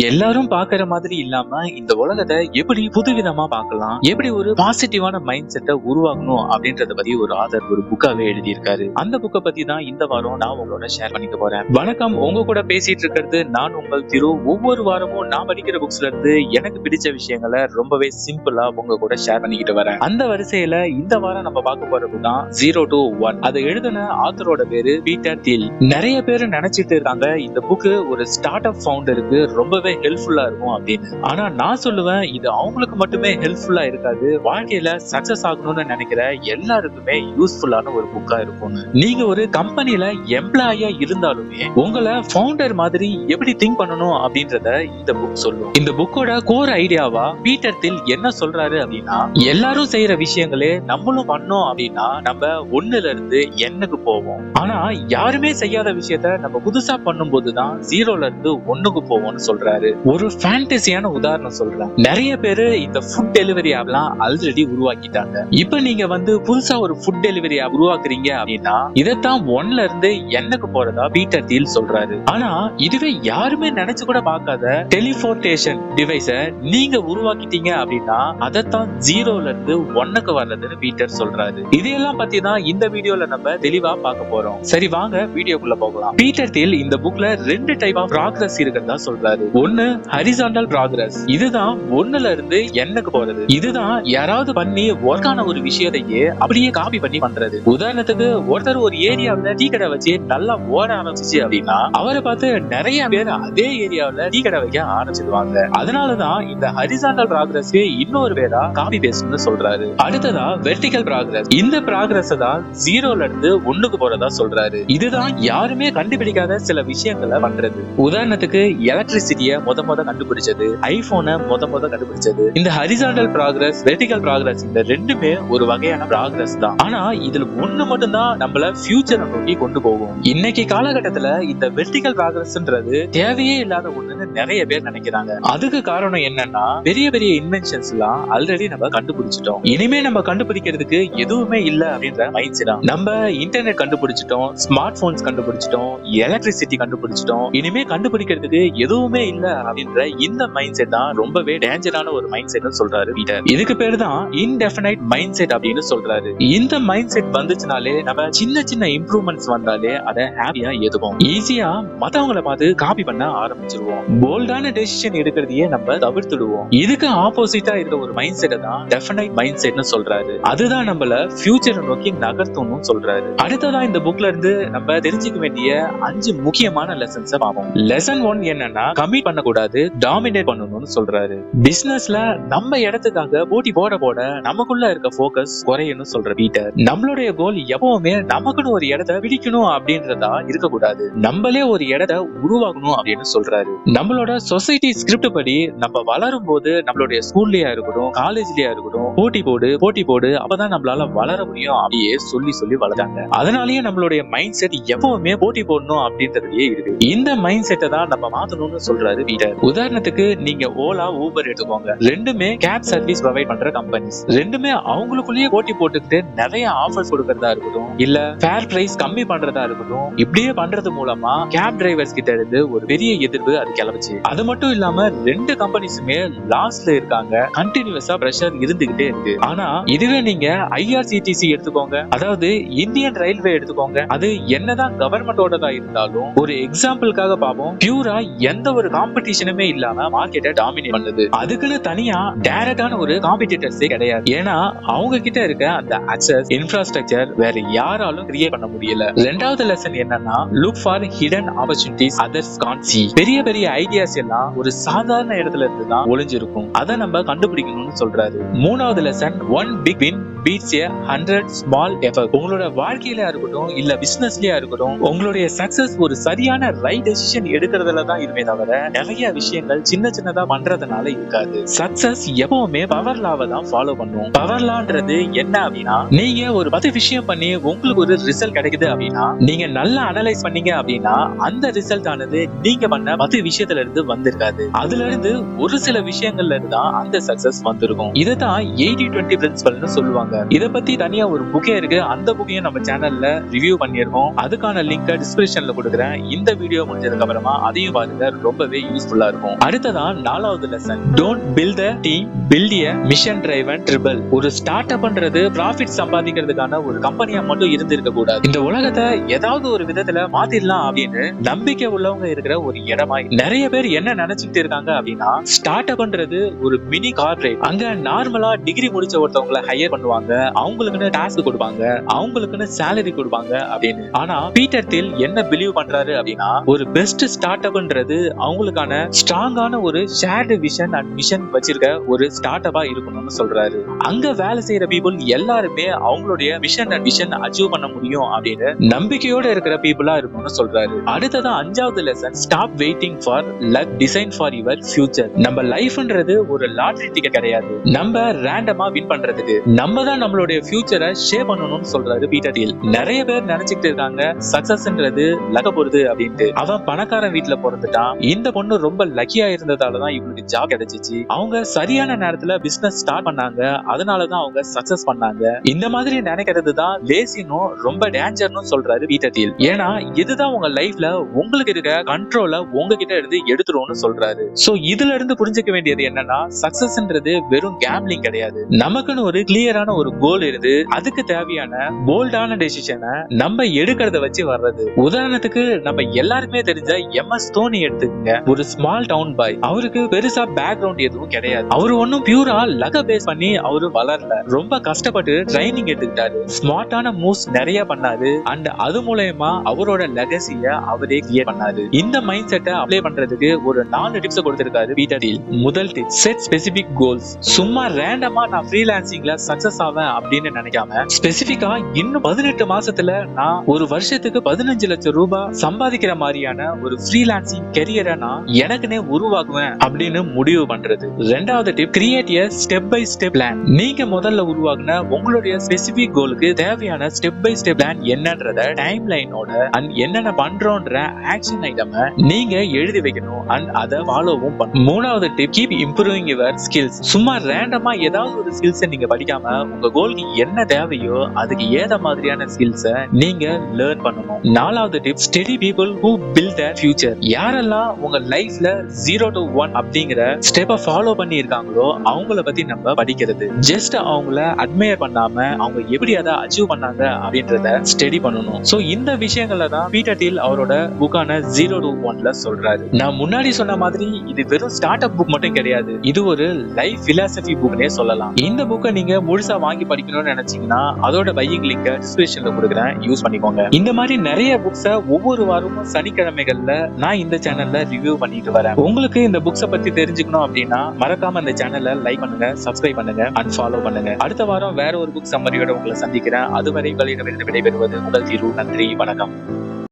எல்லாரும் பாக்குற மாதிரி இல்லாம இந்த உலகத்தை எப்படி புதுவிதமா பார்க்கலாம்? எப்படி ஒரு பாசிட்டிவான மைண்ட் செட்டை உருவாக்கணும் அப்படின்றத பத்தி ஒரு ஆதர் ஒரு புக்காவே எழுதியிருக்காரு. அந்த புக்கை பத்தி தான் இந்த வாரம் நான் உங்களோட ஷேர் பண்ணிக்க போறேன். வணக்கம். உங்க கூட பேசிட்டு இருக்கிறது நான் உங்கள் திரு. ஒவ்வொரு வாரமும் நான் படிக்கிற புக்ஸ்ல இருந்து எனக்கு பிடிச்ச விஷயங்களை ரொம்பவே சிம்பிளா உங்க கூட ஷேர் பண்ணிக்கிட்டு வரேன். அந்த வரிசையில இந்த வாரம் நம்ம பார்க்க போறது தான் ஜீரோ டு ஒன் அதை எழுதின ஆத்தரோட பேரு பீட்டர் தில். நிறைய பேர் நினைச்சிட்டு இருக்காங்க இந்த புக்கு ஒரு ஸ்டார்ட் அப் ஃபவுண்டருக்கு ரொம்ப ரொம்பவே ஹெல்ப்ஃபுல்லா இருக்கும் அப்படின்னு. ஆனா நான் சொல்லுவேன் இது அவங்களுக்கு மட்டுமே ஹெல்ப்ஃபுல்லா இருக்காது. வாழ்க்கையில சக்சஸ் ஆகணும்னு நினைக்கிற எல்லாருக்குமே யூஸ்ஃபுல்லான ஒரு புக்கா இருக்கும். நீங்க ஒரு கம்பெனில எம்ப்ளாயா இருந்தாலுமே உங்களை ஃபவுண்டர் மாதிரி எப்படி திங்க் பண்ணணும் அப்படின்றத இந்த புக் சொல்லும். இந்த புக்கோட கோர் ஐடியாவா பீட்டர் தில் என்ன சொல்றாரு அப்படின்னா எல்லாரும் செய்யற விஷயங்களே நம்மளும் பண்ணோம் அப்படின்னா நம்ம ஒண்ணுல இருந்து எண்ணுக்கு போவோம்? ஆனா யாருமே செய்யாத விஷயத்த நம்ம புதுசா பண்ணும்போது தான் ஜீரோல இருந்து ஒண்ணுக்கு போவோம்னு சொல்றாரு. ஒரு ஃபேண்டசியான உதாரணம் சொல்றேன். நிறைய பேரு இந்த ஃபுட் டெலிவரி ஆப்லாம் ஆல்ரெடி உருவாக்கிட்டாங்க. இப்ப நீங்க வந்து புதுசா ஒரு ஃபுட் டெலிவரி ஆப் உருவாக்குறீங்க அப்படின்னா இதைத்தான் ஒன்ல இருந்து என்னக்கு போறதா பீட்டர் டீல் சொல்றாரு. ஆனா இதுவே யாருமே நினைச்சு கூட பார்க்காத டெலிபோர்டேஷன் டிவைஸ நீங்க உருவாக்கிட்டீங்க அப்படின்னா அதைத்தான் ஜீரோல இருந்து ஒன்னுக்கு வர்றதுன்னு பீட்டர் சொல்றாரு. இதையெல்லாம் பத்தி தான் இந்த வீடியோல நம்ம தெளிவா பார்க்க போறோம். சரி வாங்க வீடியோக்குள்ள போகலாம். பீட்டர் டீல் இந்த புக்ல ரெண்டு டைப் ஆஃப் ப்ராக்ரஸ் இருக்கிறதா சொல்றாரு. ஒன்னு ஹரிசாண்டல் ப்ராக்ரஸ் இதுதான் ஒண்ணுல இருந்து எண்ணுக்கு போறது? இதுதான் யாராவது பண்ணி ஒர்க் ஆன ஒரு விஷயத்தையே அப்படியே காப்பி பண்ணி பண்றது. உதாரணத்துக்கு ஒருத்தர் ஒரு ஏரியாவுல டீ கடை வச்சு நல்லா ஓட ஆரம்பிச்சிச்சு அப்படின்னா அவரை பார்த்து நிறைய பேர் அதே ஏரியாவுல டீ கடை வைக்க ஆரம்பிச்சிடுவாங்க அதனாலதான் இந்த ஹரிசாண்டல் ப்ராக்ரஸ் இன்னொரு பேரா காப்பி பேஸ்ட்னு சொல்றாரு. அடுத்ததா வெர்டிகல் ப்ராக்ரஸ் இந்த ப்ராக்ரஸ் தான் ஜீரோல இருந்து ஒண்ணுக்கு போறதா சொல்றாரு. இதுதான் யாருமே கண்டுபிடிக்காத சில விஷயங்களை பண்றது. உதாரணத்துக்கு எலக்ட்ரிசிட்டி எலக்ட்ரிசிட்டிய முத முத கண்டுபிடிச்சது ஐபோனை முத முத கண்டுபிடிச்சது. இந்த ஹரிசாண்டல் ப்ராக்ரஸ் வெர்டிகல் ப்ராக்ரஸ் இந்த ரெண்டுமே ஒரு வகையான ப்ராக்ரஸ் தான். ஆனா இதுல ஒண்ணு மட்டும் தான் நம்மள ஃபியூச்சரை நோக்கி கொண்டு போகும். இன்னைக்கு காலகட்டத்துல இந்த வெர்டிகல் ப்ராக்ரஸ்ன்றது தேவையே இல்லாத ஒண்ணுன்னு நிறைய பேர் நினைக்கிறாங்க. அதுக்கு காரணம் என்னன்னா பெரிய பெரிய இன்வென்ஷன்ஸ் எல்லாம் ஆல்ரெடி நம்ம கண்டுபிடிச்சிட்டோம். இனிமே நம்ம கண்டுபிடிக்கிறதுக்கு எதுவுமே இல்ல அப்படின்ற மைண்ட் செட் நம்ம இன்டர்நெட் கண்டுபிடிச்சிட்டோம் ஸ்மார்ட் போன்ஸ் கண்டுபிடிச்சிட்டோம் எலக்ட்ரிசிட்டி கண்டுபிடிச்சிட்டோம். இனிமே கண்டுபிடிக்கிறதுக்கு எதுவுமே இல்ல அப்படின்ற இந்த மைண்ட் செட் தான் ரொம்பவே டேஞ்சரான ஒரு மைண்ட் செட்னு சொல்றாரு பீட்டர் இதுக்கு பேரு தான் இன்டெஃபினைட் மைண்ட் செட் அப்படின்னு சொல்றாரு. இந்த மைண்ட் செட் வந்துச்சுனாலே நம்ம சின்ன சின்ன இம்ப்ரூவ்மெண்ட்ஸ் வந்தாலே அதை ஹாப்பியா எதுவும் ஈஸியா மத்தவங்களை பார்த்து காப்பி பண்ண ஆரம்பிச்சிருவோம். போல்டான டெசிஷன் எடுக்கிறதையே நம்ம தவிர்த்துடுவோம். இதுக்கு ஆப்போசிட்டா இருக்க ஒரு மைண்ட் செட்டை தான் டெஃபினைட் மைண்ட் செட்னு சொல்றாரு. அதுதான் நம்மள ஃபியூச்சரை நோக்கி நகர்த்தணும்னு சொல்றாரு. அடுத்ததா இந்த புக்ல இருந்து நம்ம தெரிஞ்சுக்க வேண்டிய அஞ்சு முக்கியமான லெசன்ஸ் பார்ப்போம். லெசன் ஒன் என்னன்னா கமிட் பண்ணக்கூடாது டாமினேட் பண்ணணும்னு சொல்றாரு. பிசினஸ்ல நம்ம இடத்துக்காக போட்டி போட போட நமக்குள்ள இருக்க போக்கஸ் குறையணும் சொல்ற பீட்டர் நம்மளுடைய கோல் எப்பவுமே நமக்குன்னு ஒரு இடத்த பிடிக்கணும் அப்படின்றதா இருக்கக்கூடாது. நம்மளே ஒரு இடத்த உருவாக்கணும் அப்படின்னு சொல்றாரு. நம்மளோட சொசைட்டி ஸ்கிரிப்ட் படி நம்ம வளரும் போது நம்மளுடைய ஸ்கூல்லயா இருக்கட்டும் காலேஜ்லயா இருக்கட்டும் போட்டி போடு போட்டி போடு அப்பதான் நம்மளால வளர முடியும் அப்படியே சொல்லி சொல்லி வளர்த்தாங்க. அதனாலயே நம்மளுடைய மைண்ட் செட் எப்பவுமே போட்டி போடணும் அப்படின்றதுலயே இருக்கு. இந்த மைண்ட் செட்டை தான் நம்ம மாத்தணும்னு சொல்றாரு. பீட்டர் உதாரணத்துக்கு நீங்க ஓலா ஊபர் எடுத்துக்கோங்க. ரெண்டுமே கேப் சர்வீஸ் ப்ரொவைட் பண்ற கம்பெனிஸ் ரெண்டுமே அவங்களுக்குள்ளேயே போட்டி போட்டுக்கிட்டு நிறைய ஆஃபர்ஸ் கொடுக்கறதா இருக்கட்டும் இல்ல ஃபேர் பிரைஸ் கம்மி பண்றதா இருக்கட்டும் இப்படியே பண்றது மூலமா கேப் டிரைவர்ஸ் கிட்ட இருந்து ஒரு பெரிய எதிர்ப்பு அது கிளம்பிச்சு. அது மட்டும் இல்லாம ரெண்டு கம்பெனிஸுமே லாஸ்ட்ல இருக்காங்க. கண்டினியூஸா பிரஷர் இருந்துகிட்டே இருக்கு. ஆனா இதுவே நீங்க ஐஆர்சிடிசி எடுத்துக்கோங்க. அதாவது இந்தியன் ரயில்வே எடுத்துக்கோங்க. அது என்னதான் கவர்மெண்டோடதா இருந்தாலும் ஒரு எக்ஸாம்பிளுக்காக பார்ப்போம் பியூரா எந்த ஒரு காம்படிஷனுமே இல்லாம மார்க்கெட்டை டாமினேட் பண்ணுது. அதுக்குன்னு தனியா டைரக்டான ஒரு காம்படிட்டர்ஸே கிடையாது. ஏன்னா அவங்க கிட்ட இருக்க அந்த அக்சஸ் இன்ஃப்ராஸ்ட்ரக்சர் வேற யாராலும் கிரியேட் பண்ண முடியல. ரெண்டாவது லெசன் என்னன்னா look for hidden opportunities others can't see பெரிய பெரிய ஐடியாஸ் எல்லாம் ஒரு சாதாரண இடத்துல இருந்து தான் ஒளிஞ்சிருக்கும். அதை நம்ம கண்டுபிடிக்கணும்னு சொல்றாரு. மூணாவது lesson one big win beats a hundred small effort உங்களோட வாழ்க்கையில இருக்கட்டும் இல்ல பிசினஸ்லயா இருக்கட்டும் உங்களுடைய சக்சஸ் ஒரு சரியான ரைட் டெசிஷன் எடுக்கிறதுல தான் இருமே தவிர நிறைய விஷயங்கள் சின்ன சின்னதா பண்றதுனால இருக்காது. சக்சஸ் எப்பவுமே பவர் லாவை தான் ஃபாலோ பண்ணும். பவர் லான்றது என்ன அப்படின்னா நீங்க ஒரு பத்து விஷயம் பண்ணி உங்களுக்கு ஒரு ரிசல்ட் கிடைக்குது அப்படின்னா நீங்க நல்லா அனலைஸ் பண்ணீங்க அப்படின்னா அந்த ரிசல்ட் ஆனது நீங்க பண்ண பத்து விஷயத்துல இருந்து வந்திருக்காது. அதுல இருந்து ஒரு சில விஷயங்கள்ல இருந்து தான் அந்த சக்சஸ் வந்திருக்கும். இதுதான் எயிட்டி டுவெண்ட்டி பிரின்சிபல்னு சொல்லுவாங்க. இதை பத்தி தனியா ஒரு புக்கே இருக்கு. அந்த புக்கையும் நம்ம சேனல்ல ரிவ்யூ பண்ணியிருக்கோம் அதுக்கான லிங்க் டிஸ்கிரிப்ஷன்ல கொடுக்குறேன். இந்த வீடியோ முடிஞ்சதுக்கு அப்புறமா அதையும் பாருங்க. ரொம்பவே யூஸ்ஃபுல்லா இருக்கும். அடுத்ததான் நாலாவது lesson don't build the team build a mission driven triple ஒரு ஸ்டார்ட் அப்ன்றது ப்ராஃபிட் சம்பாதிக்கிறதுக்கான ஒரு கம்பெனியா மட்டும் இருந்திருக்க கூடாது. இந்த உலகத்தை ஏதாவது ஒரு விதத்துல மாத்திடலாம் அப்படின்னு நம்பிக்கை உள்ளவங்க இருக்கிற ஒரு இடமா நிறைய பேர் என்ன நினைச்சுட்டு இருக்காங்க அப்படின்னா ஸ்டார்ட் அப்ன்றது ஒரு மினி கார்பரேட் அங்க நார்மலா டிகிரி முடிச்ச ஒருத்தவங்களை ஹையர் பண்ணுவாங்க. அவங்களுக்குன்னு டாஸ்க் கொடுப்பாங்க. அவங்களுக்குன்னு சேலரி கொடுப்பாங்க அப்படின்னு. ஆனா பீட்டர் தில் என்ன பிலீவ் பண்றாரு அப்படின்னா ஒரு பெஸ்ட் ஸ்டார்ட் அப்ன்றது அவங்களுக்கான ஸ்ட்ராங்கான ஒரு ஷேர்டு விஷன் அண்ட் மிஷன் வச்சிருக்க ஒரு ஸ்டார்ட் அப்பா இருக்கணும்னு சொல்றாரு. அங்க வேலை செய்யற பீப்புள் எல்லாருமே அவங்களுடைய விஷன் அண்ட் விஷன் அச்சீவ் பண்ண முடியும் அப்படின்னு நம்பிக்கையோட இருக்கிற பீப்புளா இருக்கணும்னு சொல்றாரு. அடுத்ததான் அஞ்சாவது lesson stop waiting for luck design for your future நம்ம லைஃப்ன்றது ஒரு லாட்ரி டிக்கெட் கிடையாது. நம்ம ரேண்டமா வின் பண்றதுக்கு நம்ம தான் நம்மளுடைய ஃபியூச்சரை ஷேப் பண்ணணும்னு சொல்றாரு பீட்டர் டீல் நிறைய பேர் நினைச்சிட்டு இருக்காங்க சக்சஸ்ன்றது லக போறது அப்படின்ட்டு. அவன் பணக்காரன் வீட்டுல பிறந்துட்டான். இந்த பொண்ணு ரொம்ப லக்கியா இருந்ததாலதான் இவனுக்கு ஜாப் கிடைச்சிச்சு. அவங்க சரியான நேரத்துல பிசினஸ் ஸ்டார்ட் பண்ணாங்க. அதனாலதான் அவங்க சக்சஸ் பண்ணாங்க. இந்த மாதிரி நினைக்கிறது தான் லேசினும் ரொம்ப டேஞ்சர்னு சொல்றாரு பீட்டர் டீல் ஏன்னா இதுதான் உங்க லைஃப்ல உங்களுக்கு இருக்க கண்ட்ரோல உங்ககிட்ட இருந்து எடுத்துரும்னு சொல்றாரு. சோ இதுல இருந்து புரிஞ்சுக்க வேண்டியது என்னன்னா சக்சஸ்ன்றது வெறும் கேம்லிங் கிடையாது. நமக்குன்னு ஒரு கிளியரான ஒரு கோல் இருந்து அதுக்கு தேவையான போல்டான டெசிஷனை நம்ம எடுக்கிறத வச்சு வர்றது. உதாரணத்துக்கு நம்ம எல்லாருக்குமே தெரிஞ்ச எம் எஸ் தோனி எடுத்துக்கங்க. ஒரு ஸ்மால் டவுன் பாய் அவருக்கு பெருசா பேக்ரவுண்ட் எதுவும் கிடையாது. அவர் ஒன்னும் பியூரா லக பேஸ் பண்ணி அவரு வளரல. ரொம்ப கஷ்டப்பட்டு ட்ரைனிங் எடுத்துக்கிட்டாரு. ஸ்மார்ட்டான மூவ்ஸ் நிறைய பண்ணாரு. அண்ட் அது மூலயமா அவரோட லெகசிய அவரே கிரியேட் பண்ணாரு. இந்த மைண்ட் செட்டை அப்ளை பண்றதுக்கு ஒரு நாலு டிப்ஸ் கொடுத்திருக்காரு பீட்டர் டீல் முதல் டிப் செட் ஸ்பெசிபிக் கோல்ஸ் சும்மா ரேண்டமா நான் ஃப்ரீலான்சிங்ல சக்சஸ் ஆவேன் அப்படின்னு நினைக்காம ஸ்பெசிபிக்கா இன்னும் பதினெட்டு மாசத்துல நான் ஒரு வருஷத்துக்கு பதினஞ்சு லட்சம் ரூபாய் சம்பாதிக்கிற மாதிரியான ஒரு ஃப்ரீலான்சிங் கெரியரை நான் எனக்குனே உருவாக்குவேன் அப்படின்னு முடிவு பண்றது. ரெண்டாவது tip create a step by step plan நீங்க முதல்ல உருவாக்குன உங்களுடைய ஸ்பெசிபிக் கோலுக்கு தேவையான ஸ்டெப் பை ஸ்டெப் பிளான் என்னன்றத டைம் லைனோட அண்ட் என்னென்ன பண்றோன்ற ஆக்ஷன் ஐட்டம் நீங்க எழுதி வைக்கணும் அண்ட் அதை ஃபாலோவும் பண்ணணும். மூணாவது tip keep improving your skills சும்மா ரேண்டமா ஏதாவது ஒரு ஸ்கில்ஸை நீங்க படிக்காம உங்க கோலுக்கு என்ன தேவையோ அதுக்கு ஏத மாதிரியான ஸ்கில்ஸை நீங்க லேர்ன் பண்ணணும். நாலாவது tip study people who build the future யாரெல்லாம் உங்க லைஃப்ல ஜீரோ டு ஒன் அப்படிங்கிற ஸ்டெப்பை ஃபாலோ பண்ணி இருக்காங்களோ அவங்கள பத்தி நம்ம படிக்கிறது. ஜஸ்ட் அவங்கள அட்மையர் பண்ணாம அவங்க எப்படி அதை அச்சீவ் பண்ணாங்க அப்படின்றத ஸ்டடி பண்ணணும். சோ இந்த விஷயங்கள தான் பீட்டர் டீல் அவரோட புக்கான ஜீரோ டு ஒன்ல சொல்றாரு. நான் முன்னாடி சொன்ன மாதிரி இது வெறும் ஸ்டார்ட் அப் புக் மட்டும் கிடையாது. இது ஒரு லைஃப் பிலாசபி புக்னே சொல்லலாம். இந்த புக்கை நீங்க முழுசா வாங்கி படிக்கணும்னு நினைச்சீங்கன்னா அதோட பையிங் லிங்க டிஸ்கிரிப்ஷன்ல கொடுக்குறேன். யூஸ் பண்ணிக்கோங்க. இந்த மாதிரி நிறைய புக்ஸை ஒவ்வொரு வாரமும் சனிக்கிழமைகள்ல நான் இந்த சேனல்ல ரிவ்யூ பண்ணிட்டு வரேன். உங்களுக்கு இந்த புக்ஸை பத்தி தெரிஞ்சுக்கணும் அப்படின்னா மறக்காம இந்த சேனலை லைக் பண்ணுங்க சப்ஸ்கிரைப் பண்ணுங்க அண்ட் ஃபாலோ பண்ணுங்க. அடுத்த வாரம் வேற ஒரு புக் சம்மரியோட உங்களை சந்திக்கிறேன். அதுவரை உங்களிடமிருந்து விடைபெறுவது உங்கள் தீர்வு நன்றி வணக்கம்.